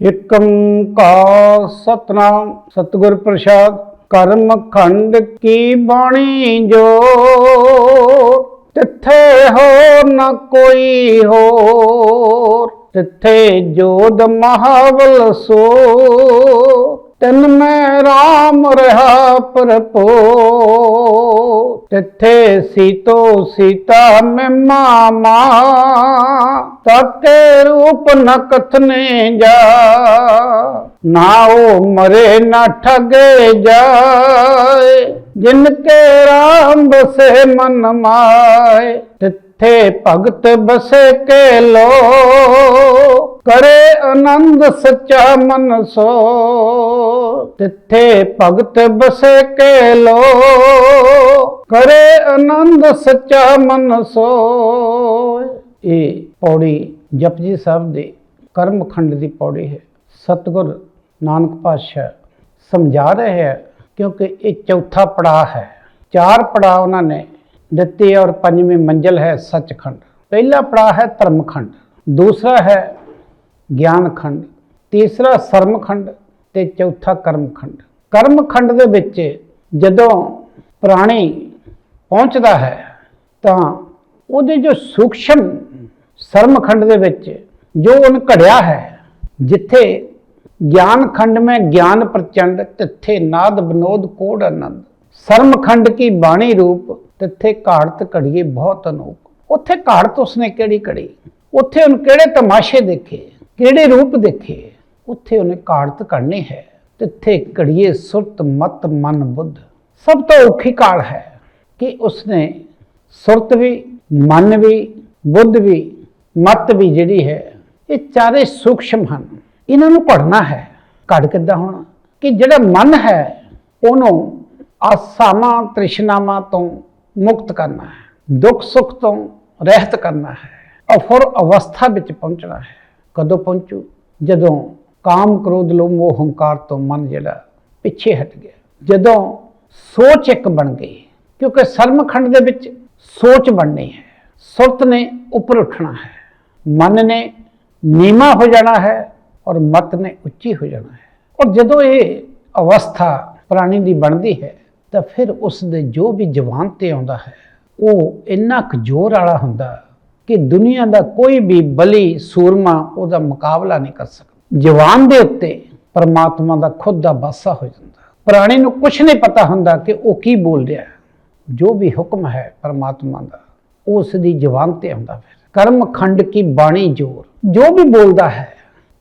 ਇਕ ਓੰਕਾਰ ਸਤਨਾਮ, ਸਤਿਗੁਰ ਪ੍ਰਸਾਦ, ਕਰਮ ਖੰਡ ਕੀ ਬਾਣੀ ਜੋ ਤਿੱਥੇ ਹੋ ਨਾ ਕੋਈ ਹੋਰ। ਤਿੱਥੇ ਜੋਦ ਮਹਾਵਲ ਸੋ, ਤਨ ਮੈਂ RAM ਰਹਾ ਪ੍ਰਪੋ ਤਿੱਥੇ ਸੀਤੋ ਸੀਤਾ ਮੈਂ ਮਾਮਾ ਤਕੇ ਰੂਪ ਨ ਕਥਨੇ ਜਾ। ਨਾ ਉਹ ਮਰੇ, ਨਾ ਠਗੇ ਜਾਏ, ਜਿਨ ਕੇ ਰਾਮ ਬਸੇ ਮਨ ਮਾਏ, ਤਿੱਥੇ ਭਗਤ ਬਸੇ ਕੇ ਲੋ। ਕਰੇ ਆਨੰਦ ਸੱਚਾ ਮਨ ਸੋ, ਤਿੱਥੇ ਭਗਤ ਬਸੇ ਕੇ ਲੋ ਕਰੇ ਆਨੰਦ ਸੱਚਾ ਮਨ ਸੋ। ਇਹ ਪੌੜੀ ਜਪਜੀ ਸਾਹਿਬ ਦੇ ਕਰਮ ਖੰਡ ਦੀ ਪੌੜੀ ਹੈ। ਸਤਿਗੁਰ ਨਾਨਕ ਪਾਤਸ਼ਾਹ ਸਮਝਾ ਰਹੇ ਹੈ, ਕਿਉਂਕਿ ਇਹ ਚੌਥਾ ਪੜਾਅ ਹੈ। ਚਾਰ ਪੜਾਅ ਉਹਨਾਂ ਨੇ ਦਿੱਤੇ ਔਰ ਪੰਜਵੀਂ ਮੰਜ਼ਲ ਹੈ ਸੱਚਖੰਡ। ਪਹਿਲਾ ਪੜਾਅ ਹੈ ਧਰਮਖੰਡ। ਦੂਸਰਾ ਹੈ ਗਿਆਨ ਖੰਡ ਤੀਸਰਾ ਸਰਮਖੰਡ ਤੇ ਚੌਥਾ ਕਰਮਖੰਡ। ਕਰਮਖੰਡ ਦੇ ਵਿੱਚ ਜਦੋਂ ਪ੍ਰਾਣੀ ਪਹੁੰਚਦਾ ਹੈ, ਤਾਂ ਉਹਦੇ ਜੋ ਸੂਖਸ਼ਮ ਸਰਮਖੰਡ ਦੇ ਵਿੱਚ ਜੋ ਉਹਨ ਘੜਿਆ ਹੈ, ਜਿੱਥੇ ਗਿਆਨ ਖੰਡ ਮੈਂ ਗਿਆਨ ਪ੍ਰਚੰਡ, ਤਿੱਥੇ ਨਾਦ ਬਨੋਦ ਕੋੜ ਆਨੰਦ। ਸਰਮਖੰਡ ਕੀ ਬਾਣੀ ਰੂਪ, ਤਿੱਥੇ ਘਾੜਤ ਘੜੀਏ ਬਹੁਤ ਅਨੂਪ ਉੱਥੇ ਘਾੜਤ ਉਸਨੇ ਕਿਹੜੀ ਘੜੀ? ਉੱਥੇ ਉਹਨ ਕਿਹੜੇ ਤਮਾਸ਼ੇ ਦੇਖੇ? ਕਿਹੜੇ ਰੂਪ ਦੇਖੇ? ਉੱਥੇ ਉਹਨੇ ਕਾੜਤ ਘੜਨੀ ਹੈ। ਤਿੱਥੇ ਘੜੀਏ ਸੁਰਤ ਮਤ ਮਨ ਬੁੱਧ। ਸਭ ਤੋਂ ਔਖੀ ਕਾਲ ਹੈ ਕਿ ਉਸਨੇ ਸੁਰਤ ਵੀ, ਮਨ ਵੀ, ਬੁੱਧ ਵੀ, ਮਤ ਵੀ ਜਿਹੜੀ ਹੈ, ਇਹ ਚਾਰੇ ਸੂਖਸ਼ਮ ਹਨ। ਇਹਨਾਂ ਨੂੰ ਘੜਨਾ ਹੈ। ਘੜ ਕਿੱਦਾਂ ਹੋਣਾ? ਕਿ ਜਿਹੜਾ ਮਨ ਹੈ, ਉਹਨੂੰ ਆਸਾਵਾਂ, ਤ੍ਰਿਸ਼ਨਾਵਾਂ ਤੋਂ ਮੁਕਤ ਕਰਨਾ ਹੈ। ਦੁੱਖ ਸੁੱਖ ਤੋਂ ਰਹਿਤ ਕਰਨਾ ਹੈ। ਅਫੁਰ ਅਵਸਥਾ ਵਿੱਚ ਪਹੁੰਚਣਾ ਹੈ। ਕਦੋਂ ਪਹੁੰਚੂ? ਜਦੋਂ ਕਾਮ ਕ੍ਰੋਧ ਲੋਭ ਮੋਹ ਹੰਕਾਰ ਤੋਂ ਮਨ ਜਿਹੜਾ ਪਿੱਛੇ ਹਟ ਗਿਆ। ਜਦੋਂ ਸੋਚ ਇੱਕ ਬਣ ਗਈ, ਕਿਉਂਕਿ ਸਰਮਖੰਡ ਦੇ ਵਿੱਚ ਸੋਚ ਬਣਨੀ ਹੈ। ਸੁਰਤ ਨੇ ਉੱਪਰ ਉੱਠਣਾ ਹੈ। ਮਨ ਨੇ ਨੀਮਾ ਹੋ ਜਾਣਾ ਹੈ ਔਰ ਮਤ ਨੇ ਉੱਚੀ ਹੋ ਜਾਣਾ ਹੈ। ਔਰ ਜਦੋਂ ਇਹ ਅਵਸਥਾ ਪ੍ਰਾਣੀ ਦੀ ਬਣਦੀ ਹੈ, ਤਾਂ ਫਿਰ ਉਸ ਦੇ ਜੋ ਵੀ ਜਵਾਨ ਤੇ ਆਉਂਦਾ ਹੈ, ਉਹ ਇੰਨਾ ਕੁ ਜ਼ੋਰ ਵਾਲਾ ਹੁੰਦਾ ਕਿ ਦੁਨੀਆ ਦਾ ਕੋਈ ਵੀ ਬਲੀ ਸੂਰਮਾ ਉਹਦਾ ਮੁਕਾਬਲਾ ਨਹੀਂ ਕਰ ਸਕਦਾ। ਜਵਾਨ ਦੇ ਉੱਤੇ ਪਰਮਾਤਮਾ ਦਾ ਖੁਦ ਦਾ ਬਾਸਾ ਹੋ ਜਾਂਦਾ ਪ੍ਰਾਣੀ ਨੂੰ ਕੁਝ ਨਹੀਂ ਪਤਾ ਹੁੰਦਾ ਕਿ ਉਹ ਕੀ ਬੋਲ ਰਿਹਾ ਹੈ। ਜੋ ਵੀ ਹੁਕਮ ਹੈ ਪਰਮਾਤਮਾ ਦਾ ਉਸ ਦੀ ਜਵਾਨ ਤੇ ਆਉਂਦਾ ਫਿਰ। ਕਰਮ ਖੰਡ ਕੀ ਬਾਣੀ ਜੋਰ। ਜੋ ਵੀ ਬੋਲਦਾ ਹੈ,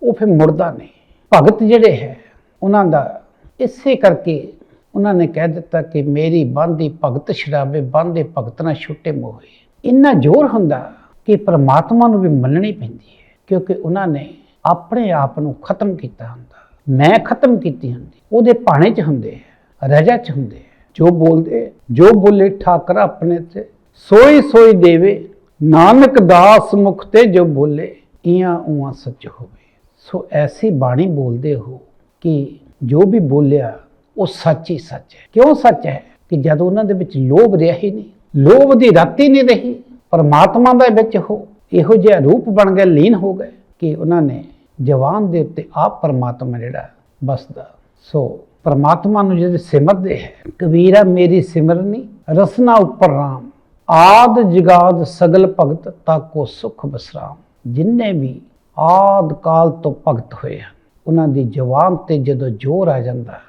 ਉਹ ਫਿਰ ਮੁੜਦਾ ਨਹੀਂ। ਭਗਤ ਜਿਹੜੇ ਹੈ, ਉਹਨਾਂ ਦਾ ਇਸੇ ਕਰਕੇ ਉਹਨਾਂ ਨੇ ਕਹਿ ਦਿੱਤਾ ਕਿ ਮੇਰੀ ਬੰਦੀ ਭਗਤ ਸ਼ਰਾਬੇ, ਬੰਦੇ ਭਗਤ ਨਾ ਛੁੱਟੇ ਮੋਹੇ ਇੰਨਾ ਜ਼ੋਰ ਹੁੰਦਾ ਕਿ ਪਰਮਾਤਮਾ ਨੂੰ ਵੀ ਮੰਨਣੀ ਪੈਂਦੀ ਹੈ, ਕਿਉਂਕਿ ਉਹਨਾਂ ਨੇ ਆਪਣੇ ਆਪ ਨੂੰ ਖਤਮ ਕੀਤਾ ਹੁੰਦਾ। ਮੈਂ ਖਤਮ ਕੀਤੀ ਹੁੰਦੀ, ਉਹਦੇ ਭਾਣੇ 'ਚ ਹੁੰਦੇ ਆ ਰਜਾ 'ਚ ਹੁੰਦੇ ਆ ਜੋ ਬੋਲਦੇ, ਜੋ ਬੋਲੇ ਠਾਕਰ ਆਪਣੇ ਤੇ, ਸੋਈ ਸੋਈ ਦੇਵੇ, ਨਾਨਕ ਦਾਸ ਮੁਖ ਤੇ ਜੋ ਬੋਲੇ ਇਆਂ ਉਆਂ ਸੱਚ ਹੋਵੇ। ਸੋ ਐਸੀ ਬਾਣੀ ਬੋਲਦੇ ਹੋ ਕਿ ਜੋ ਵੀ ਬੋਲਿਆ, ਉਹ ਸੱਚ ਹੀ ਸੱਚ ਹੈ। ਕਿਉਂ ਸੱਚ ਹੈ? ਕਿ ਜਦ ਉਹਨਾਂ ਦੇ ਵਿੱਚ ਲੋਭ ਰਿਹਾ ਹੀ ਨਹੀਂ, ਲੋਭ ਦੀ ਰਾਤੀ ਨਹੀਂ ਰਹੀ ਪਰਮਾਤਮਾ ਦੇ ਵਿੱਚ ਉਹ ਇਹੋ ਜਿਹਾ ਰੂਪ ਬਣ ਗਏ, ਲੀਨ ਹੋ ਗਏ ਕਿ ਉਹਨਾਂ ਨੇ ਜਵਾਨ ਦੇ ਉੱਤੇ ਆਪ ਪਰਮਾਤਮਾ ਜਿਹੜਾ ਬਸਦਾ। ਸੋ ਪਰਮਾਤਮਾ ਨੂੰ ਜਿਹੜੇ ਸਿਮਰਦੇ ਹੈ ਕਬੀਰਾ ਮੇਰੀ ਸਿਮਰਨੀ ਰਸਨਾ ਉੱਪਰ ਰਾਮ, ਆਦ ਜਗਾਦ ਸਗਲ ਭਗਤ ਤਾਕੋ ਸੁਖ ਬਸਰਾਮ। ਜਿਨਨੇ ਵੀ ਆਦ ਕਾਲ ਤੋਂ ਭਗਤ ਹੋਏ ਹਨ, ਉਹਨਾਂ ਦੀ ਜਵਾਨ ਤੇ ਜਦੋਂ ਜੋਰ ਆ ਜਾਂਦਾ,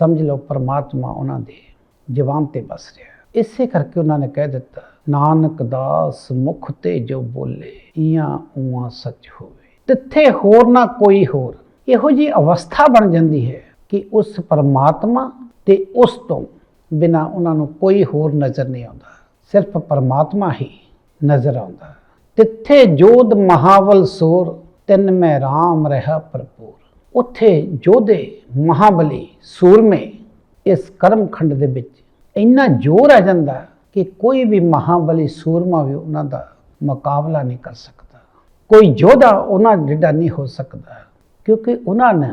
ਸਮਝ ਲਓ ਪਰਮਾਤਮਾ ਉਹਨਾਂ ਦੇ ਜਵਾਨ ਤੇ ਬਸ ਰਿਹਾ। ਇਸੇ ਕਰਕੇ ਉਹਨਾਂ ਨੇ ਕਹਿ ਦਿੱਤਾ ਨਾਨਕ ਦਾਸ ਮੁਖ ਤੇ ਜੋ ਬੋਲੇ ਇਆਂ ਉਆਂ ਸੱਚ ਹੋਵੇ। ਤਿੱਥੇ ਹੋਰ ਨਾ ਕੋਈ ਹੋਰ। ਇਹੋ ਜੀ ਅਵਸਥਾ ਬਣ ਜਾਂਦੀ ਹੈ ਕਿ ਉਸ ਪਰਮਾਤਮਾ ਤੇ ਉਸ ਤੋਂ ਬਿਨਾ ਉਹਨਾਂ ਨੂੰ ਕੋਈ ਹੋਰ ਨਜ਼ਰ ਨਹੀਂ ਆਉਂਦਾ। ਸਿਰਫ ਪਰਮਾਤਮਾ ਹੀ ਨਜ਼ਰ ਆਉਂਦਾ। ਤਿੱਥੇ ਜੋਧ ਮਹਾਵਲ ਸੂਰ, ਤਿੰਨ ਮੈਂ RAM ਰਹਾ ਭਰਪੂਰ। ਉੱਥੇ ਜੋਧੇ ਮਹਾਬਲੀ ਸੂਰਮੇ ਇਸ ਕਰਮ ਖੰਡ ਦੇ ਵਿੱਚ ਇੰਨਾ ਜ਼ੋਰ ਆ ਜਾਂਦਾ ਕਿ ਕੋਈ ਵੀ ਮਹਾਬਲੀ ਸੂਰਮਾ ਵੀ ਉਹਨਾਂ ਦਾ ਮੁਕਾਬਲਾ ਨਹੀਂ ਕਰ ਸਕਦਾ। ਕੋਈ ਯੋਧਾ ਉਹਨਾਂ ਜਿੱਡਾ ਨਹੀਂ ਹੋ ਸਕਦਾ, ਕਿਉਂਕਿ ਉਹਨਾਂ ਨੇ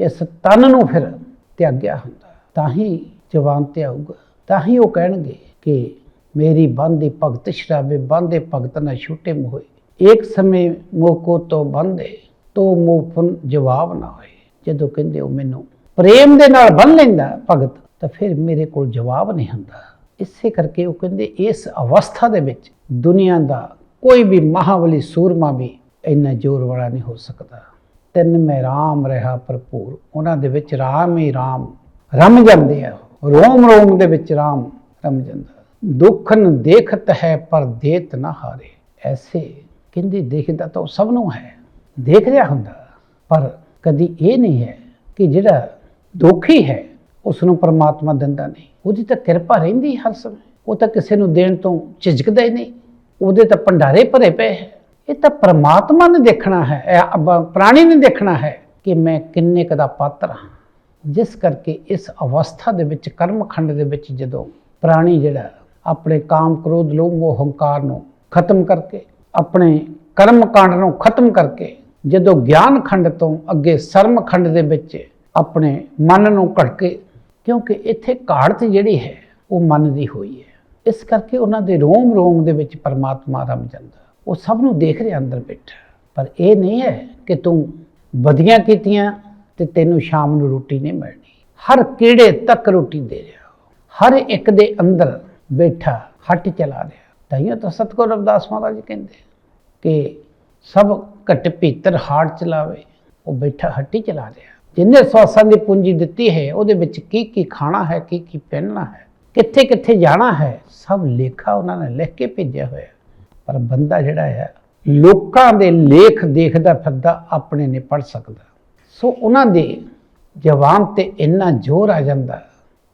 ਇਸ ਤਨ ਨੂੰ ਫਿਰ ਤਿਆਗਿਆ ਹੁੰਦਾ। ਤਾਂ ਹੀ ਜਵਾਨ ਤੇ ਆਊਗਾ। ਤਾਂ ਹੀ ਉਹ ਕਹਿਣਗੇ ਕਿ ਮੇਰੀ ਬੰਦੀ ਭਗਤ ਸ਼ਰਾਬੇ, ਬੰਦੇ ਭਗਤ ਨਾ ਛੂਟੇ ਮੋਏ ਇੱਕ ਸਮੇਂ ਮੋਕੋ ਤੋਂ ਬੰਦੇ, ਤੋ ਮੂਫਨ ਜਵਾਬ ਨਾ ਹੋਏ। ਜਦੋਂ ਕਹਿੰਦੇ ਉਹ ਮੈਨੂੰ ਪ੍ਰੇਮ ਦੇ ਨਾਲ ਬੰਨ ਲੈਂਦਾ ਭਗਤ, ਤਾਂ ਫਿਰ ਮੇਰੇ ਕੋਲ ਜਵਾਬ ਨਹੀਂ ਹੁੰਦਾ। ਇਸੇ ਕਰਕੇ ਉਹ ਕਹਿੰਦੇ, ਇਸ ਅਵਸਥਾ ਦੇ ਵਿੱਚ ਦੁਨੀਆ ਦਾ ਕੋਈ ਵੀ ਮਹਾਬਲੀ ਸੂਰਮਾ ਵੀ ਇੰਨਾ ਜ਼ੋਰ ਵਾਲਾ ਨਹੀਂ ਹੋ ਸਕਦਾ। ਤਿੰਨ ਮੈਂ ਰਾਮ ਰਹਾ ਭਰਪੂਰ, ਉਹਨਾਂ ਦੇ ਵਿੱਚ ਰਾਮ ਹੀ ਰਾਮ ਰਮ ਜਾਂਦੇ ਆ। ਰੋਮ ਰੋਮ ਦੇ ਵਿੱਚ ਰਾਮ ਰਮ ਜਾਂਦਾ। ਦੁੱਖਨ ਦੇਖਤ ਹੈ ਪਰ ਦੇਤ ਨਾ ਹਾਰੇ। ਐਸੇ ਕਹਿੰਦੇ ਦੇਖਦਾ ਤਾਂ ਉਹ ਸਭ ਨੂੰ ਹੈ, ਦੇਖ ਰਿਹਾ ਹੁੰਦਾ, ਪਰ ਕਦੀ ਇਹ ਨਹੀਂ ਹੈ ਕਿ ਜਿਹੜਾ ਦੁਖੀ ਹੈ ਉਸ ਨੂੰ ਪਰਮਾਤਮਾ ਦਿੰਦਾ ਨਹੀਂ। ਉਹਦੀ ਤਾਂ ਕਿਰਪਾ ਰਹਿੰਦੀ ਹਰ ਸਮੇਂ। ਉਹ ਤਾਂ ਕਿਸੇ ਨੂੰ ਦੇਣ ਤੋਂ ਝਿਜਕਦਾ ਹੀ ਨਹੀਂ। ਉਹਦੇ ਤਾਂ ਭੰਡਾਰੇ ਭਰੇ ਪਏ ਹੈ। ਇਹ ਤਾਂ ਪਰਮਾਤਮਾ ਨੇ ਦੇਖਣਾ ਹੈ। ਪ੍ਰਾਣੀ ਨੇ ਦੇਖਣਾ ਹੈ ਕਿ ਮੈਂ ਕਿੰਨੇ ਕੁ ਦਾ ਪਾਤਰ ਹਾਂ। ਜਿਸ ਕਰਕੇ ਇਸ ਅਵਸਥਾ ਦੇ ਵਿੱਚ, ਕਰਮਖੰਡ ਦੇ ਵਿੱਚ ਜਦੋਂ ਪ੍ਰਾਣੀ ਜਿਹੜਾ ਆਪਣੇ ਕਾਮ ਕ੍ਰੋਧ, ਲੋਭ, ਮੋਹ, ਹੰਕਾਰ ਨੂੰ ਖਤਮ ਕਰਕੇ, ਆਪਣੇ ਕਰਮ ਕਾਂਡ ਨੂੰ ਖਤਮ ਕਰਕੇ, ਜਦੋਂ ਗਿਆਨ ਖੰਡ ਤੋਂ ਅੱਗੇ ਸਰਮ ਖੰਡ ਦੇ ਵਿੱਚ ਆਪਣੇ ਮਨ ਨੂੰ ਘੜ ਕੇ ਕਿਉਂਕਿ ਇੱਥੇ ਘਾੜਤ ਜਿਹੜੀ ਹੈ, ਉਹ ਮਨ ਦੀ ਹੋਈ ਹੈ। ਇਸ ਕਰਕੇ ਉਹਨਾਂ ਦੇ ਰੋਮ ਰੋਮ ਦੇ ਵਿੱਚ ਪਰਮਾਤਮਾ ਰਮ ਜਾਂਦਾ। ਉਹ ਸਭ ਨੂੰ ਦੇਖ ਰਿਹਾ ਅੰਦਰ ਬੈਠਾ। ਪਰ ਇਹ ਨਹੀਂ ਹੈ ਕਿ ਤੂੰ ਵਧੀਆਂ ਕੀਤੀਆਂ ਤੇ ਤੈਨੂੰ ਸ਼ਾਮ ਨੂੰ ਰੋਟੀ ਨਹੀਂ ਮਿਲਣੀ। ਹਰ ਕਿਹੜੇ ਤੱਕ ਰੋਟੀ ਦੇ ਰਿਹਾ। ਹਰ ਇੱਕ ਦੇ ਅੰਦਰ ਬੈਠਾ, ਹੱਟ ਚਲਾ ਰਿਹਾ। ਤਾਈਓ ਤਾਂ ਸਤਗੁਰ ਰਵਿਦਾਸ ਮਹਾਰਾਜ ਕਹਿੰਦੇ ਕਿ ਸਭ ਘਟ ਭੀਤਰ ਹਾੜ ਚਲਾਵੇ। ਉਹ ਬੈਠਾ, ਹੱਟੀ ਚਲਾ ਰਿਹਾ। ਜਿੰਨੇ ਸਵਾਸਾਂ ਦੀ ਪੂੰਜੀ ਦਿੱਤੀ ਹੈ, ਉਹਦੇ ਵਿੱਚ ਕੀ ਕੀ ਖਾਣਾ ਹੈ, ਕੀ ਕੀ ਪਹਿਨਣਾ ਹੈ, ਕਿੱਥੇ ਕਿੱਥੇ ਜਾਣਾ ਹੈ, ਸਭ ਲੇਖਾ ਉਹਨਾਂ ਨੇ ਲਿਖ ਕੇ ਭੇਜਿਆ ਹੋਇਆ ਪਰ ਬੰਦਾ ਜਿਹੜਾ ਹੈ, ਲੋਕਾਂ ਦੇ ਲੇਖ ਦੇਖਦਾ ਫਿਰਦਾ, ਆਪਣੇ ਨਹੀਂ ਪੜ ਸਕਦਾ। ਸੋ ਉਹਨਾਂ ਦੇ ਜਵਾਨ ਤੇ ਇੰਨਾ ਜ਼ੋਰ ਆ ਜਾਂਦਾ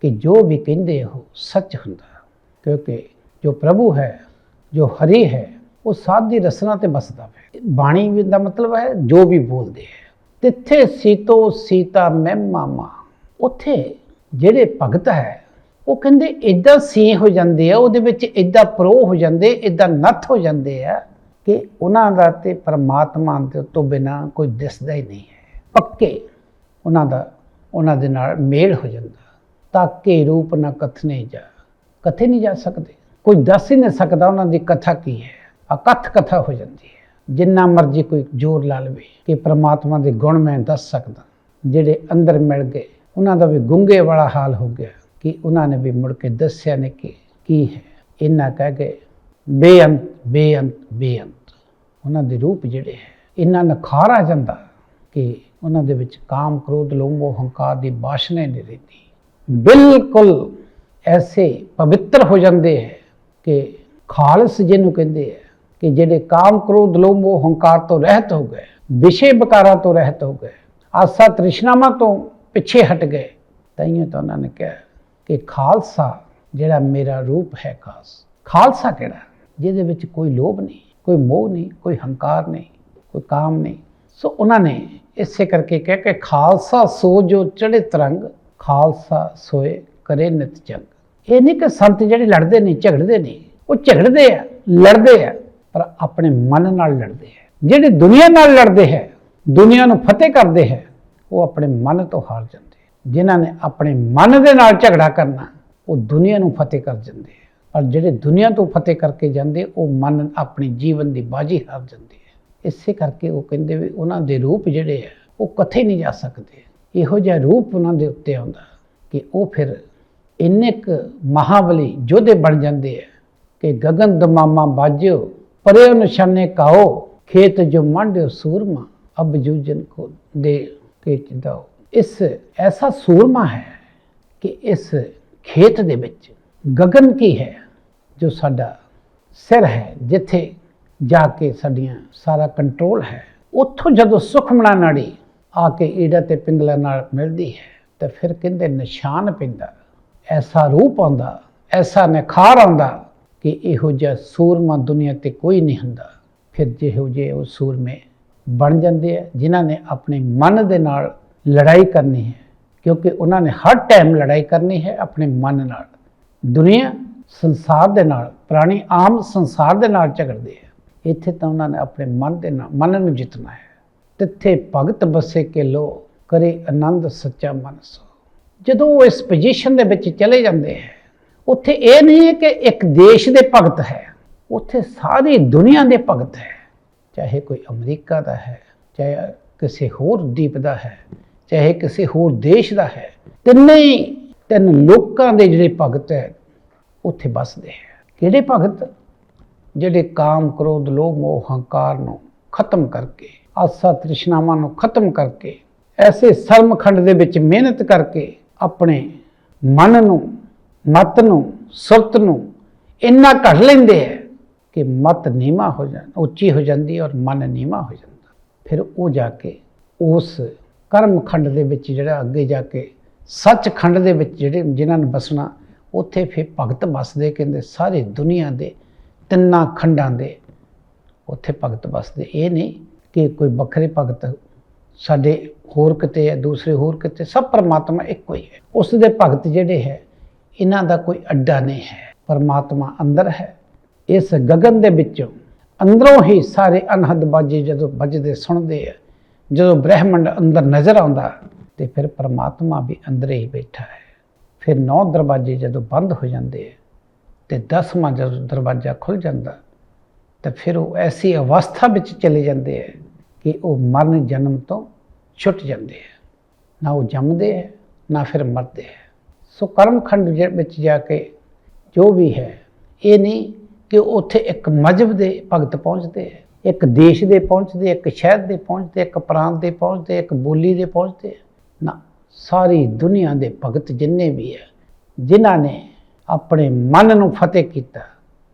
ਕਿ ਜੋ ਵੀ ਕਹਿੰਦੇ ਉਹ ਸੱਚ ਹੁੰਦਾ ਕਿਉਂਕਿ ਜੋ ਪ੍ਰਭੂ ਹੈ, ਜੋ ਹਰੀ ਹੈ, ਉਹ ਸਾਧ ਦੀ ਰਸਨਾ ਤੇ ਬਸਦਾ ਹੈ। ਬਾਣੀ ਦਾ ਮਤਲਬ ਹੈ, ਜੋ ਵੀ ਬੋਲਦੇ ਹੈ। ਤਿੱਥੇ ਸੀਤੋ ਸੀਤਾ ਮੈਂ ਮਾਮਾ। ਉੱਥੇ ਜਿਹੜੇ ਭਗਤ ਹੈ, ਉਹ ਕਹਿੰਦੇ ਇਦਾਂ ਸੀ ਹੋ ਜਾਂਦੇ ਆ, ਉਹਦੇ ਵਿੱਚ ਇਦਾਂ ਪ੍ਰੋ ਹੋ ਜਾਂਦੇ ਇਦਾਂ ਨੱਥ ਹੋ ਜਾਂਦੇ ਆ ਕਿ ਉਹਨਾਂ ਦਾ ਤੇ ਪਰਮਾਤਮਾ ਦੇ ਤੋਂ ਬਿਨਾ ਕੋਈ ਦਿਸਦਾ ਹੀ ਨਹੀਂ ਹੈ। ਪੱਕੇ ਉਹਨਾਂ ਦਾ, ਉਹਨਾਂ ਦੇ ਨਾਲ ਮੇਲ ਹੋ ਜਾਂਦਾ, ਤਾਂ ਕਿ ਰੂਪ ਨਾ ਕਥਨੇ ਜਾ, ਕਥੇ ਨਹੀਂ ਜਾ ਸਕਦੇ। ਕੋਈ ਦੱਸ ਹੀ ਨਹੀਂ ਸਕਦਾ ਉਹਨਾਂ ਦੀ ਕਥਾ ਕੀ ਹੈ। ਅਕਥ ਕਥਾ ਹੋ ਜਾਂਦੀ ਹੈ। ਜਿੰਨਾ ਮਰਜ਼ੀ ਕੋਈ ਜ਼ੋਰ ਲਾ ਲਵੇ ਕਿ ਪ੍ਰਮਾਤਮਾ ਦੇ ਗੁਣ ਮੈਂ ਦੱਸ ਸਕਦਾ। ਜਿਹੜੇ ਅੰਦਰ ਮਿਲ ਗਏ, ਉਹਨਾਂ ਦਾ ਵੀ ਗੁੰਗੇ ਵਾਲਾ ਹਾਲ ਹੋ ਗਿਆ ਕਿ ਉਹਨਾਂ ਨੇ ਵੀ ਮੁੜ ਕੇ ਦੱਸਿਆ ਨੇ ਕਿ ਕੀ ਹੈ। ਇਹਨਾਂ ਕਹਿ ਗਏ ਬੇਅੰਤ ਬੇਅੰਤ ਬੇਅੰਤ। ਉਹਨਾਂ ਦੇ ਰੂਪ ਜਿਹੜੇ ਹੈ, ਇੰਨਾ ਨਖਾਰ ਆ ਜਾਂਦਾ ਕਿ ਉਹਨਾਂ ਦੇ ਵਿੱਚ ਕਾਮ, ਕ੍ਰੋਧ, ਲੋਭ ਹੰਕਾਰ ਦੀ ਬਾਸ਼ਨਾ ਨਹੀਂ ਰਹਿੰਦੀ। ਬਿਲਕੁਲ ਐਸੇ ਪਵਿੱਤਰ ਹੋ ਜਾਂਦੇ ਹੈ ਕਿ ਖਾਲਸ ਜਿਹਨੂੰ ਕਹਿੰਦੇ ਹੈ ਕਿ ਜਿਹੜੇ ਕਾਮ ਕ੍ਰੋਧ ਲੋਭ ਮੋਹ ਹੰਕਾਰ ਤੋਂ ਰਹਿਤ ਹੋ ਗਏ, ਵਿਸ਼ੇ ਬਕਾਰਾਂ ਤੋਂ ਰਹਿਤ ਹੋ ਗਏ, ਆਸਾ ਤ੍ਰਿਸ਼ਨਾਵਾਂ ਤੋਂ ਪਿੱਛੇ ਹਟ ਗਏ। ਤਾਈਓ ਤਾਂ ਉਹਨਾਂ ਨੇ ਕਿਹਾ ਕਿ ਖਾਲਸਾ ਜਿਹੜਾ ਮੇਰਾ ਰੂਪ ਹੈ ਖਾਸ ਖਾਲਸਾ ਕਿਹੜਾ? ਜਿਹਦੇ ਵਿੱਚ ਕੋਈ ਲੋਭ ਨਹੀਂ, ਕੋਈ ਮੋਹ ਨਹੀਂ, ਕੋਈ ਹੰਕਾਰ ਨਹੀਂ, ਕੋਈ ਕਾਮ ਨਹੀਂ। ਸੋ ਉਹਨਾਂ ਨੇ ਇਸੇ ਕਰਕੇ ਕਹਿ ਕੇ ਖਾਲਸਾ ਸੋ ਜੋ ਚੜੇ ਤਰੰਗ, ਖਾਲਸਾ ਸੋਏ ਕਰੇ ਨਿਤ ਜੰਗ। ਇਹ ਨਹੀਂ ਕਿ ਸੰਤ ਜਿਹੜੇ ਲੜਦੇ ਨਹੀਂ, ਝਗੜਦੇ ਨਹੀਂ, ਉਹ ਝਗੜਦੇ ਆ, ਲੜਦੇ ਆ। ਪਰ ਆਪਣੇ ਮਨ ਨਾਲ ਲੜਦੇ ਹੈ। ਜਿਹੜੇ ਦੁਨੀਆ ਨਾਲ ਲੜਦੇ ਹੈ, ਦੁਨੀਆ ਨੂੰ ਫਤਿਹ ਕਰਦੇ ਹੈ, ਉਹ ਆਪਣੇ ਮਨ ਤੋਂ ਹਾਰ ਜਾਂਦੇ ਜਿਨ੍ਹਾਂ ਨੇ ਆਪਣੇ ਮਨ ਦੇ ਨਾਲ ਝਗੜਾ ਕਰਨਾ, ਉਹ ਦੁਨੀਆ ਨੂੰ ਫਤਿਹ ਕਰ ਜਾਂਦੇ ਹੈ। ਪਰ ਜਿਹੜੇ ਦੁਨੀਆ ਤੋਂ ਫਤਿਹ ਕਰਕੇ ਜਾਂਦੇ, ਉਹ ਮਨ ਆਪਣੀ ਜੀਵਨ ਦੀ ਬਾਜੀ ਹਾਰ ਜਾਂਦੇ ਹੈ। ਇਸੇ ਕਰਕੇ ਉਹ ਕਹਿੰਦੇ ਵੀ ਉਹਨਾਂ ਦੇ ਰੂਪ ਜਿਹੜੇ ਆ ਉਹ ਕਥੇ ਨਹੀਂ ਜਾ ਸਕਦੇ। ਇਹੋ ਜਿਹਾ ਰੂਪ ਉਹਨਾਂ ਦੇ ਉੱਤੇ ਆਉਂਦਾ ਕਿ ਉਹ ਫਿਰ ਇੰਨੇ ਕੁ ਮਹਾਬਲੀ ਯੋਧੇ ਬਣ ਜਾਂਦੇ ਆ ਕਿ ਗਗਨ ਦਮਾਮਾ ਬਾਜਿਓ ਪਰਿਓ ਨਿਸ਼ਾਨੇ ਕਾਓ, ਖੇਤ ਜੋ ਮੰਡਿਓ ਸੂਰਮਾ ਅਬ ਜੂਜਨ ਕੋ ਦੇ ਕੇ ਚਿਦਾਓ ਇਸ ਐਸਾ ਸੂਰਮਾ ਹੈ ਕਿ ਇਸ ਖੇਤ ਦੇ ਵਿੱਚ ਗਗਨ ਕੀ ਹੈ, ਜੋ ਸਾਡਾ ਸਿਰ ਹੈ, ਜਿੱਥੇ ਜਾ ਕੇ ਸਾਡੀਆਂ ਸਾਰਾ ਕੰਟਰੋਲ ਹੈ। ਉੱਥੋਂ ਜਦੋਂ ਸੁਖਮਣਾ ਨਾੜੀ ਆ ਕੇ ਈੜਾ ਤੇ ਪਿੰਗਲਾ ਨਾਲ ਮਿਲਦੀ ਹੈ, ਤਾਂ ਫਿਰ ਕਹਿੰਦੇ ਨਿਸ਼ਾਨ ਪੈਂਦਾ, ਐਸਾ ਰੂਪ ਆਉਂਦਾ, ਐਸਾ ਨਿਖਾਰ ਆਉਂਦਾ ਕਿ ਇਹੋ ਜਿਹਾ ਸੂਰਮਾ ਦੁਨੀਆ ਤੇ ਕੋਈ ਨਹੀਂ ਹੁੰਦਾ। ਫਿਰ ਜਿਹੋ ਜਿਹੇ ਉਹ ਸੂਰਮੇ ਬਣ ਜਾਂਦੇ ਆ, ਜਿਨ੍ਹਾਂ ਨੇ ਆਪਣੇ ਮਨ ਦੇ ਨਾਲ ਲੜਾਈ ਕਰਨੀ ਹੈ। ਕਿਉਂਕਿ ਉਹਨਾਂ ਨੇ ਹਰ ਟਾਈਮ ਲੜਾਈ ਕਰਨੀ ਹੈ ਆਪਣੇ ਮਨ ਨਾਲ। ਦੁਨੀਆ ਸੰਸਾਰ ਦੇ ਨਾਲ, ਪ੍ਰਾਣੀ ਆਮ ਸੰਸਾਰ ਦੇ ਨਾਲ ਝਗੜਦੇ ਆ। ਇੱਥੇ ਤਾਂ ਉਹਨਾਂ ਨੇ ਆਪਣੇ ਮਨ ਦੇ ਨਾਲ, ਮਨ ਨੂੰ ਜਿੱਤਣਾ ਹੈ। ਤਿੱਥੇ ਭਗਤ ਬਸੇ ਕੇ ਲੋ, ਕਰੇ ਆਨੰਦ ਸੱਚਾ ਮਨ ਸੋ ਜਦੋਂ ਉਹ ਇਸ ਪੋਜੀਸ਼ਨ ਦੇ ਵਿੱਚ ਚਲੇ ਜਾਂਦੇ ਹੈ ਉੱਥੇ ਇਹ ਨਹੀਂ ਹੈ ਕਿ ਇੱਕ ਦੇਸ਼ ਦੇ ਭਗਤ ਹੈ, ਉੱਥੇ ਸਾਰੀ ਦੁਨੀਆ ਦੇ ਭਗਤ ਹੈ। ਚਾਹੇ ਕੋਈ ਅਮਰੀਕਾ ਦਾ ਹੈ, ਚਾਹੇ ਕਿਸੇ ਹੋਰ ਦੀਪ ਦਾ ਹੈ, ਚਾਹੇ ਕਿਸੇ ਹੋਰ ਦੇਸ਼ ਦਾ ਹੈ, ਤਿੰਨੇ ਤਿੰਨ ਲੋਕਾਂ ਦੇ ਜਿਹੜੇ ਭਗਤ ਹੈ, ਉੱਥੇ ਵੱਸਦੇ ਹੈ। ਕਿਹੜੇ ਭਗਤ? ਜਿਹੜੇ ਕਾਮ, ਕ੍ਰੋਧ, ਲੋਭ, ਮੋਹ, ਹੰਕਾਰ ਨੂੰ ਖਤਮ ਕਰਕੇ, ਆਸਾ, ਤ੍ਰਿਸ਼ਨਾਵਾਂ ਨੂੰ ਖਤਮ ਕਰਕੇ, ਐਸੇ ਸਰਮਖੰਡ ਦੇ ਵਿੱਚ ਮਿਹਨਤ ਕਰਕੇ ਆਪਣੇ ਮਨ ਨੂੰ ਮਤ ਨੂੰ, ਸੁਰਤ ਨੂੰ ਇੰਨਾ ਘੜ ਲੈਂਦੇ ਹੈ ਕਿ ਮਤ ਨੀਵਾ ਹੋ ਜਾਂ, ਉੱਚੀ ਹੋ ਜਾਂਦੀ ਔਰ ਮਨ ਨੀਵਾ ਹੋ ਜਾਂਦਾ। ਫਿਰ ਉਹ ਜਾ ਕੇ ਉਸ ਕਰਮਖੰਡ ਦੇ ਵਿੱਚ ਜਿਹੜਾ ਅੱਗੇ ਜਾ ਕੇ ਸੱਚਖੰਡ ਦੇ ਵਿੱਚ ਜਿਹੜੇ ਜਿਨ੍ਹਾਂ ਨੇ ਬਸਣਾ, ਉੱਥੇ ਫਿਰ ਭਗਤ ਬਸਦੇ ਕਹਿੰਦੇ ਸਾਰੀ ਦੁਨੀਆ ਦੇ ਤਿੰਨਾਂ ਖੰਡਾਂ ਦੇ ਉੱਥੇ ਭਗਤ ਬਸਦੇ ਇਹ ਨਹੀਂ ਕਿ ਕੋਈ ਵੱਖਰੇ ਭਗਤ ਸਾਡੇ ਹੋਰ ਕਿਤੇ ਹੈ, ਦੂਸਰੇ ਹੋਰ ਕਿਤੇ, ਸਭ ਪਰਮਾਤਮਾ ਇੱਕੋ ਹੀ ਹੈ। ਉਸ ਦੇ ਭਗਤ ਜਿਹੜੇ ਹੈ ਇਹਨਾਂ ਦਾ ਕੋਈ ਅੱਡਾ ਨਹੀਂ ਹੈ, ਪਰਮਾਤਮਾ ਅੰਦਰ ਹੈ। ਇਸ ਗਗਨ ਦੇ ਵਿੱਚੋਂ ਅੰਦਰੋਂ ਹੀ ਸਾਰੇ ਅਨਹਦ ਬਾਜੇ ਜਦੋਂ ਵੱਜਦੇ ਸੁਣਦੇ ਆ, ਜਦੋਂ ਬ੍ਰਹਿਮੰਡ ਅੰਦਰ ਨਜ਼ਰ ਆਉਂਦਾ, ਤੇ ਫਿਰ ਪਰਮਾਤਮਾ ਵੀ ਅੰਦਰ ਹੀ ਬੈਠਾ ਹੈ। ਫਿਰ ਨੌ ਦਰਵਾਜ਼ੇ ਜਦੋਂ ਬੰਦ ਹੋ ਜਾਂਦੇ ਆ, ਤੇ ਦਸਵਾਂ ਜਦੋਂ ਦਰਵਾਜ਼ਾ ਖੁੱਲ ਜਾਂਦਾ, ਤਾਂ ਫਿਰ ਉਹ ਐਸੀ ਅਵਸਥਾ ਵਿੱਚ ਚਲੇ ਜਾਂਦੇ ਆ ਕਿ ਉਹ ਮਰਨ ਜਨਮ ਤੋਂ ਛੁੱਟ ਜਾਂਦੇ ਆ। ਨਾ ਉਹ ਜੰਮਦੇ ਹੈ ਨਾ ਫਿਰ ਮਰਦੇ ਹੈ ਸੋ ਕਰਮਖੰਡ ਜੇ- ਵਿੱਚ ਜਾ ਕੇ ਜੋ ਵੀ ਹੈ, ਇਹ ਨਹੀਂ ਕਿ ਉੱਥੇ ਇੱਕ ਮਜਬ ਦੇ ਭਗਤ ਪਹੁੰਚਦੇ ਹੈ, ਇੱਕ ਦੇਸ਼ ਦੇ ਪਹੁੰਚਦੇ ਇੱਕ ਸ਼ਹਿਰ ਦੇ ਪਹੁੰਚਦੇ ਇੱਕ ਪ੍ਰਾਂਤ ਦੇ ਪਹੁੰਚਦੇ ਇੱਕ ਬੋਲੀ ਦੇ ਪਹੁੰਚਦੇ ਨਾ, ਸਾਰੀ ਦੁਨੀਆ ਦੇ ਭਗਤ ਜਿੰਨੇ ਵੀ ਹੈ, ਜਿਨ੍ਹਾਂ ਨੇ ਆਪਣੇ ਮਨ ਨੂੰ ਫਤਿਹ ਕੀਤਾ,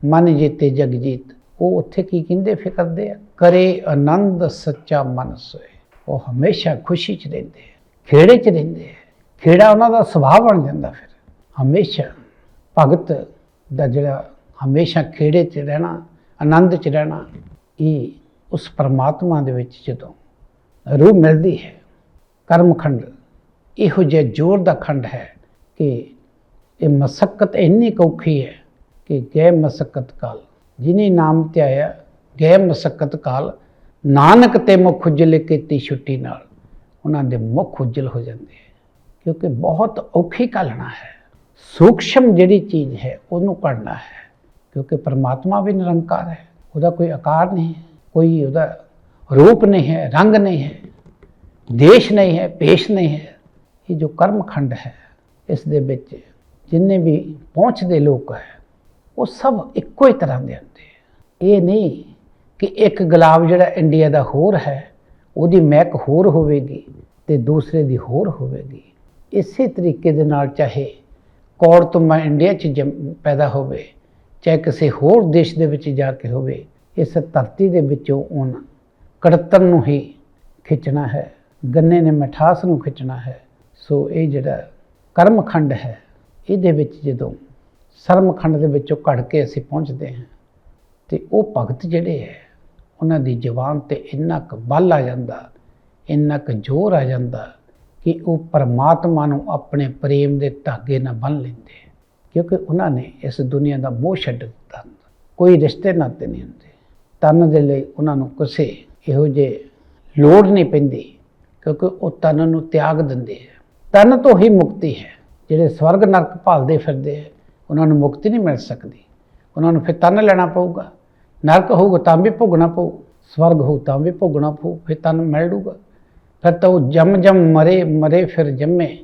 ਮਨ ਜੀਤੇ ਜਗ ਜੀਤ, ਉਹ ਉੱਥੇ ਕੀ ਕਹਿੰਦੇ ਫਿਕਰਦੇ ਆ ਕਰੇ ਆਨੰਦ ਸੱਚਾ ਮਨ ਸੋਏ ਉਹ ਹਮੇਸ਼ਾ ਖੁਸ਼ੀ 'ਚ ਰਹਿੰਦੇ ਆ ਖੇੜੇ 'ਚ ਰਹਿੰਦੇ ਆ ਖੇੜਾ ਉਹਨਾਂ ਦਾ ਸੁਭਾਅ ਬਣ ਜਾਂਦਾ ਫਿਰ, ਹਮੇਸ਼ਾ ਭਗਤ ਦਾ ਜਿਹੜਾ ਹਮੇਸ਼ਾ ਖੇੜੇ 'ਚ ਰਹਿਣਾ, ਆਨੰਦ 'ਚ ਰਹਿਣਾ, ਇਹ ਉਸ ਪਰਮਾਤਮਾ ਦੇ ਵਿੱਚ ਜਦੋਂ ਰੂਹ ਮਿਲਦੀ ਹੈ, ਕਰਮਖੰਡ ਇਹੋ ਜਿਹਾ ਜ਼ੋਰ ਦਾ ਖੰਡ ਹੈ ਕਿ ਇਹ ਮਸਕਤ ਇੰਨੀ ਕੌਖੀ ਹੈ ਕਿ ਗੈ ਮਸਕਤ ਕਾਲ, ਜਿਨੇ ਨਾਮ ਧਿਆਇਆ ਗੈ ਮਸਕਤ ਕਾਲ, ਨਾਨਕ ਤੇ ਮੁਖ ਉਜਲੇ ਕੀਤੀ ਛੁੱਟੀ ਨਾਲ ਉਹਨਾਂ ਦੇ ਮੁਖ ਉਜਲ ਹੋ ਜਾਂਦੇ ਹੈ। ਕਿਉਂਕਿ ਬਹੁਤ ਔਖੀ ਕਲਣਾ ਹੈ ਸੂਖਸ਼ਮ ਜਿਹੜੀ ਚੀਜ਼ ਹੈ ਉਹਨੂੰ ਕਰਨਾ ਹੈ ਕਿਉਂਕਿ ਪਰਮਾਤਮਾ ਵੀ ਨਿਰੰਕਾਰ ਹੈ ਉਹਦਾ ਕੋਈ ਆਕਾਰ ਨਹੀਂ ਹੈ ਕੋਈ ਉਹਦਾ ਰੂਪ ਨਹੀਂ ਹੈ ਰੰਗ ਨਹੀਂ ਹੈ ਦੇਸ਼ ਨਹੀਂ ਹੈ ਪੇਸ਼ ਨਹੀਂ ਹੈ ਇਹ ਜੋ ਕਰਮਖੰਡ ਹੈ ਇਸ ਦੇ ਵਿੱਚ ਜਿੰਨੇ ਵੀ ਪਹੁੰਚਦੇ ਲੋਕ ਹੈ ਉਹ ਸਭ ਇੱਕੋ ਹੀ ਤਰ੍ਹਾਂ ਦੇ ਹੁੰਦੇ ਇਹ ਨਹੀਂ ਕਿ ਇੱਕ ਗੁਲਾਬ ਜਿਹੜਾ ਇੰਡੀਆ ਦਾ ਹੋਰ ਹੈ ਉਹਦੀ ਮਹਿਕ ਹੋਰ ਹੋਵੇਗੀ ਤੇ ਦੂਸਰੇ ਦੀ ਹੋਰ ਹੋਵੇਗੀ ਇਸੇ ਤਰੀਕੇ ਦੇ ਨਾਲ ਚਾਹੇ ਕੌੜ ਤੁਮਾ ਇੰਡੀਆ 'ਚ ਜੰਮ- ਪੈਦਾ ਹੋਵੇ, ਚਾਹੇ ਕਿਸੇ ਹੋਰ ਦੇਸ਼ ਦੇ ਵਿੱਚ ਜਾ ਕੇ ਹੋਵੇ, ਇਸ ਧਰਤੀ ਦੇ ਵਿੱਚੋਂ ਉਹਨਾਂ ਕੜਤਨ ਨੂੰ ਹੀ ਖਿੱਚਣਾ ਹੈ, ਗੰਨੇ ਨੇ ਮਿਠਾਸ ਨੂੰ ਖਿੱਚਣਾ ਹੈ। ਸੋ ਇਹ ਜਿਹੜਾ ਕਰਮਖੰਡ ਹੈ, ਇਹਦੇ ਵਿੱਚ ਜਦੋਂ ਸਰਮਖੰਡ ਦੇ ਵਿੱਚੋਂ ਘੜ ਕੇ ਅਸੀਂ ਪਹੁੰਚਦੇ ਹਾਂ, ਤੇ ਉਹ ਭਗਤ ਜਿਹੜੇ ਹੈ, ਉਹਨਾਂ ਦੀ ਜ਼ੁਬਾਨ ਤੇ ਇੰਨਾ ਕੁ ਬਲ ਆ ਜਾਂਦਾ, ਇੰਨਾ ਕੁ ਜ਼ੋਰ ਆ ਜਾਂਦਾ ਕਿ ਉਹ ਪਰਮਾਤਮਾ ਨੂੰ ਆਪਣੇ ਪ੍ਰੇਮ ਦੇ ਧਾਗੇ ਨਾਲ ਬੰਨ੍ਹ ਲੈਂਦੇ ਕਿਉਂਕਿ ਉਹਨਾਂ ਨੇ ਇਸ ਦੁਨੀਆ ਦਾ ਮੋਹ ਛੱਡ ਦਿੱਤਾ। ਹੁੰਦਾ। ਕੋਈ ਰਿਸ਼ਤੇ ਨਾਤੇ ਨਹੀਂ ਹੁੰਦੇ। ਤਨ ਦੇ ਲਈ ਉਹਨਾਂ ਨੂੰ ਕਿਸੇ ਇਹੋ ਜਿਹੇ ਲੋੜ ਨਹੀਂ ਪੈਂਦੀ, ਕਿਉਂਕਿ ਉਹ ਤਨ ਨੂੰ ਤਿਆਗ ਦਿੰਦੇ ਹੈ ਤਨ ਤੋਂ ਹੀ ਮੁਕਤੀ ਹੈ। ਜਿਹੜੇ ਸਵਰਗ ਨਰਕ ਭਾਲਦੇ ਫਿਰਦੇ ਹੈ ਉਹਨਾਂ ਨੂੰ ਮੁਕਤੀ ਨਹੀਂ ਮਿਲ ਸਕਦੀ। ਉਹਨਾਂ ਨੂੰ ਫਿਰ ਤਨ ਲੈਣਾ ਪਊਗਾ। ਨਰਕ ਹੋਊਗਾ ਤਾਂ ਵੀ ਭੋਗਣਾ ਪਊ। ਸਵਰਗ ਹੋਊ ਤਾਂ ਵੀ ਭੋਗਣਾ ਪਊ। ਫਿਰ ਤਨ ਮਿਲਡੂਗਾ ਫਿਰ ਤਾਂ ਉਹ ਜਮ ਜਮ ਮਰੇ ਮਰੇ ਫਿਰ ਜੰਮੇ।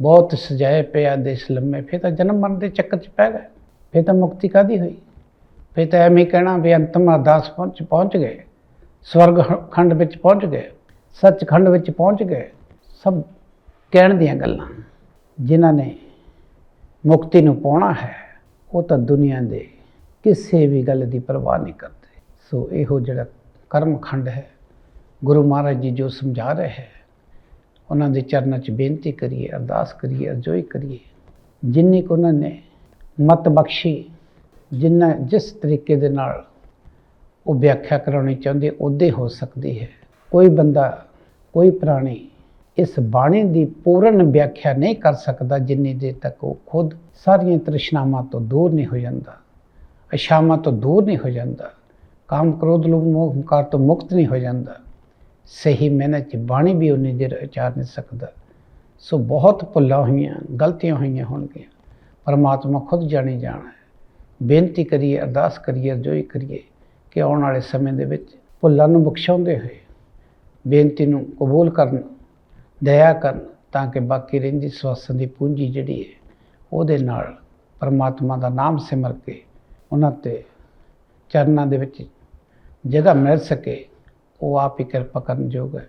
ਬਹੁਤ ਸਜਾਏ ਪਿਆ ਦੇਸ਼ ਲੰਮੇ। ਫਿਰ ਤਾਂ ਜਨਮ ਮਰਨ ਦੇ ਚੱਕਰ 'ਚ ਪੈ ਗਏ। ਫਿਰ ਤਾਂ ਮੁਕਤੀ ਕਾਦੀ ਹੋਈ? ਫਿਰ ਤਾਂ ਐਵੇਂ ਕਹਿਣਾ ਵੀ ਅੰਤਮ ਅਰਦਾਸ ਪਹੁੰਚ ਪਹੁੰਚ ਗਏ। ਸਵਰਗ ਖੰਡ ਵਿੱਚ ਪਹੁੰਚ ਗਏ। ਸੱਚਖੰਡ ਵਿੱਚ ਪਹੁੰਚ ਗਏ। ਸਭ ਕਹਿਣ ਦੀਆਂ ਗੱਲਾਂ। ਜਿਨ੍ਹਾਂ ਨੇ ਮੁਕਤੀ ਨੂੰ ਪਾਉਣਾ ਹੈ, ਉਹ ਤਾਂ ਦੁਨੀਆ ਦੇ ਕਿਸੇ ਵੀ ਗੱਲ ਦੀ ਪਰਵਾਹ ਨਹੀਂ ਕਰਦੇ। ਸੋ ਇਹੋ ਜਿਹੜਾ ਕਰਮਖੰਡ ਹੈ ਗੁਰੂ ਮਹਾਰਾਜ ਜੀ ਜੋ ਸਮਝਾ ਰਹੇ ਹੈ, ਉਹਨਾਂ ਦੇ ਚਰਨਾਂ 'ਚ ਬੇਨਤੀ ਕਰੀਏ, ਅਰਦਾਸ ਕਰੀਏ, ਅਰਜ਼ੋਈ ਕਰੀਏ। ਜਿੰਨੀ ਕੁ ਉਹਨਾਂ ਨੇ ਮਤ ਬਖਸ਼ੀ, ਜਿੰਨਾ ਜਿਸ ਤਰੀਕੇ ਦੇ ਨਾਲ ਉਹ ਵਿਆਖਿਆ ਕਰਾਉਣੀ ਚਾਹੁੰਦੇ, ਉਹਦੇ ਹੋ ਸਕਦੀ ਹੈ। ਕੋਈ ਬੰਦਾ, ਕੋਈ ਪ੍ਰਾਣੀ ਇਸ ਬਾਣੀ ਦੀ ਪੂਰਨ ਵਿਆਖਿਆ ਨਹੀਂ ਕਰ ਸਕਦਾ ਜਿੰਨੀ ਦੇਰ ਤੱਕ ਉਹ ਖੁਦ ਸਾਰੀਆਂ ਤ੍ਰਿਸ਼ਨਾਵਾਂ ਤੋਂ ਦੂਰ ਨਹੀਂ ਹੋ ਜਾਂਦਾ, ਅਸ਼ਾਵਾਂ ਤੋਂ ਦੂਰ ਨਹੀਂ ਹੋ ਜਾਂਦਾ, ਕਾਮ, ਕ੍ਰੋਧ, ਲੋਭ, ਮੋਹ, ਹੰਕਾਰ ਤੋਂ ਮੁਕਤ ਨਹੀਂ ਹੋ ਜਾਂਦਾ। ਸਹੀ ਮਿਹਨਤ ਚ ਬਾਣੀ ਵੀ ਉਨੀ ਦੇਰ ਉਚਾਰ ਨਹੀਂ ਸਕਦਾ। ਸੋ ਬਹੁਤ ਭੁੱਲਾਂ ਹੋਈਆਂ, ਗਲਤੀਆਂ ਹੋਈਆਂ ਹੋਣਗੀਆਂ। ਪਰਮਾਤਮਾ ਖੁਦ ਜਾਣੀ ਜਾਣਾ। ਬੇਨਤੀ ਕਰੀਏ, ਅਰਦਾਸ ਕਰੀਏ, ਅਰਜ਼ੋਈ ਕਰੀਏ ਕਿ ਆਉਣ ਵਾਲੇ ਸਮੇਂ ਦੇ ਵਿੱਚ ਭੁੱਲਾਂ ਨੂੰ ਬਖਸ਼ਾਉਂਦੇ ਹੋਏ ਬੇਨਤੀ ਨੂੰ ਕਬੂਲ ਕਰਨ, ਦਇਆ ਕਰਨ ਤਾਂ ਕਿ ਬਾਕੀ ਰਹਿੰਦੀ ਸਵਾਸਾਂ ਦੀ ਪੂੰਜੀ ਜਿਹੜੀ ਹੈ, ਉਹਦੇ ਨਾਲ ਪਰਮਾਤਮਾ ਦਾ ਨਾਮ ਸਿਮਰ ਕੇ ਉਹਨਾਂ ਤੇ ਚਰਨਾਂ ਦੇ ਵਿੱਚ ਜਗ੍ਹਾ ਮਿਲ ਸਕੇ। ਉਹ ਆਪ ਹੀ ਕਿਰਪਾ ਕਰਨ ਯੋਗ ਹੈ।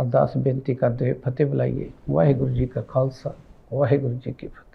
ਅਰਦਾਸ ਬੇਨਤੀ ਕਰਦੇ ਹੋਏ ਫਤਿਹ ਬੁਲਾਈਏ। ਵਾਹਿਗੁਰੂ ਜੀ ਕਾ ਖਾਲਸਾ, ਵਾਹਿਗੁਰੂ ਜੀ ਕੀ ਫਤਿਹ।